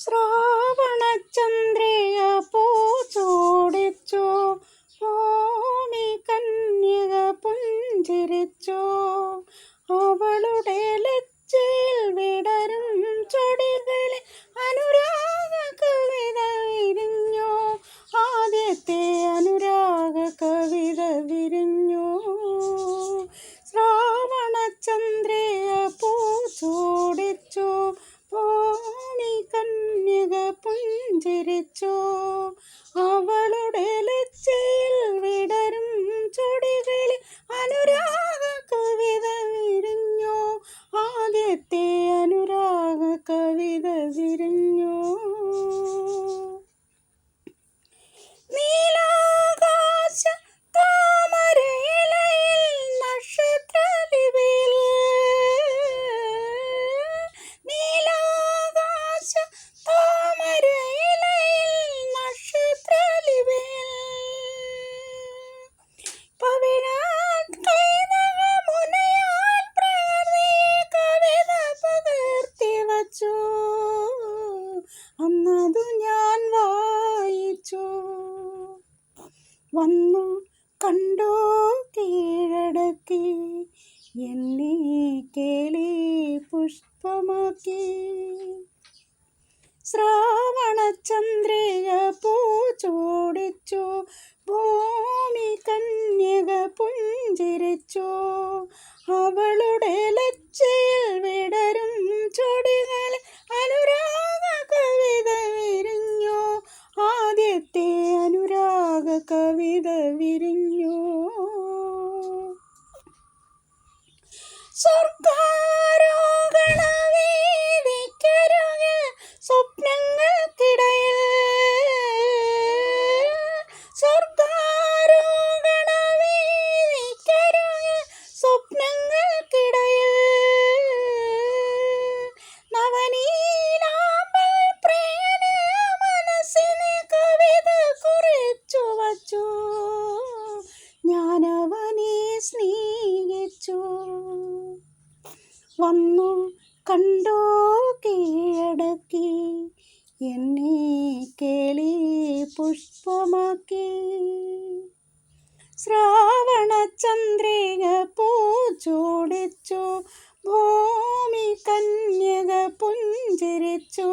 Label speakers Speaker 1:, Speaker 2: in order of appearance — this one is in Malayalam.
Speaker 1: ശ്രാവണചന്ദ്രിക പുഞ്ചിരിച്ചു അന്നതു ഞാൻ വായിച്ചു. വന്നു കണ്ടോ കീഴടക്കി. എന്നെ കേളി പുഷ്പമാക്കി. ശ്രാവണചന്ദ്രിക പൂച്ചോടിച്ചു ഭൂമി കന്യക പുഞ്ചിരിച്ചു. അവളുടെ ആദ്യത്തെ അനുരാഗ കവിത വിരിഞ്ഞു. സ്വപ്നങ്ങൾക്കിടയിൽ നവനീലാമ്പൽ ഞാനവനെ സ്നേഹിച്ചു. വന്നു കണ്ടോ കീഴടക്കി. എന്നെ കേളി പുഷ്പമാക്കി. ശ്രാവണചന്ദ്രിക പൂച്ചോടിച്ചു ഭൂമി കന്യക പുഞ്ചിരിച്ചു.